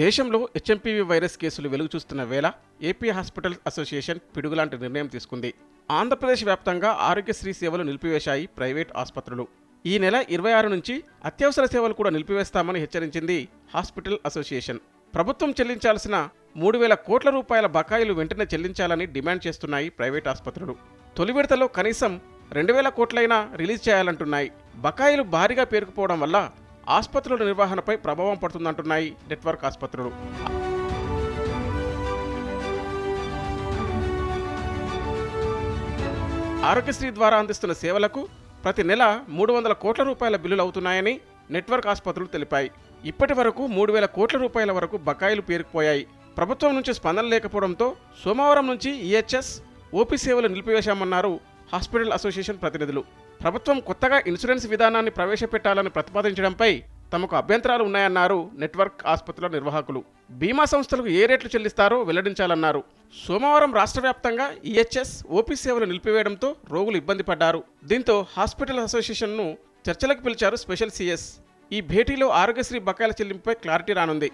దేశంలో HMPV virus కేసులు వెలుగు చూస్తున్న వేళ ఏపీ హాస్పిటల్ అసోసియేషన్ పిడుగులాంటి నిర్ణయం తీసుకుంది. ఆంధ్రప్రదేశ్ వ్యాప్తంగా ఆరోగ్యశ్రీ సేవలు నిలిపివేశాయి ప్రైవేట్ ఆసుపత్రులు. ఈ నెల ఇరవై ఆరు నుంచి అత్యవసర సేవలు కూడా నిలిపివేస్తామని హెచ్చరించింది హాస్పిటల్ అసోసియేషన్ ప్రభుత్వం చెల్లించాల్సిన మూడు వేల కోట్ల రూపాయల బకాయిలు వెంటనే చెల్లించాలని డిమాండ్ చేస్తున్నాయి ప్రైవేట్ ఆసుపత్రులు. తొలి విడతలో కనీసం రెండు వేల కోట్లైనా రిలీజ్ చేయాలంటున్నాయి. బకాయిలు భారీగా పేరుకుపోవడం వల్ల ఆసుపత్రుల నిర్వహణపై ప్రభావం పడుతుందంటున్నాయి నెట్వర్క్ ఆసుపత్రులు. ఆరోగ్యశ్రీ ద్వారా అందిస్తున్న సేవలకు ప్రతి నెల మూడు వందల కోట్ల రూపాయల బిల్లులు అవుతున్నాయని నెట్వర్క్ ఆసుపత్రులు తెలిపాయి. ఇప్పటి వరకు మూడు వేల కోట్ల రూపాయల వరకు బకాయిలు పేరుకుపోయాయి. ప్రభుత్వం నుంచి స్పందన లేకపోవడంతో సోమవారం నుంచి ఈహెచ్ఎస్ ఓపీ సేవలు నిలిపివేశామన్నారు హాస్పిటల్ అసోసియేషన్ ప్రతినిధులు. ప్రభుత్వం కొత్తగా ఇన్సూరెన్స్ విధానాన్ని ప్రవేశపెట్టాలని ప్రతిపాదించడంపై తమకు అభ్యంతరాలు ఉన్నాయన్నారు నెట్వర్క్ ఆసుపత్రుల నిర్వాహకులు. బీమా సంస్థలకు ఏ రేట్లు చెల్లిస్తారో వెల్లడించాలన్నారు. సోమవారం రాష్ట్ర వ్యాప్తంగా ఈహెచ్ఎస్ ఓపీ సేవలు నిలిపివేయడంతో రోగులు ఇబ్బంది పడ్డారు. దీంతో హాస్పిటల్ అసోసియేషన్ను చర్చలకు పిలిచారు స్పెషల్ సీఎస్. ఈ భేటీలో ఆరోగ్యశ్రీ బకాయిల చెల్లింపుపై క్లారిటీ రానుంది.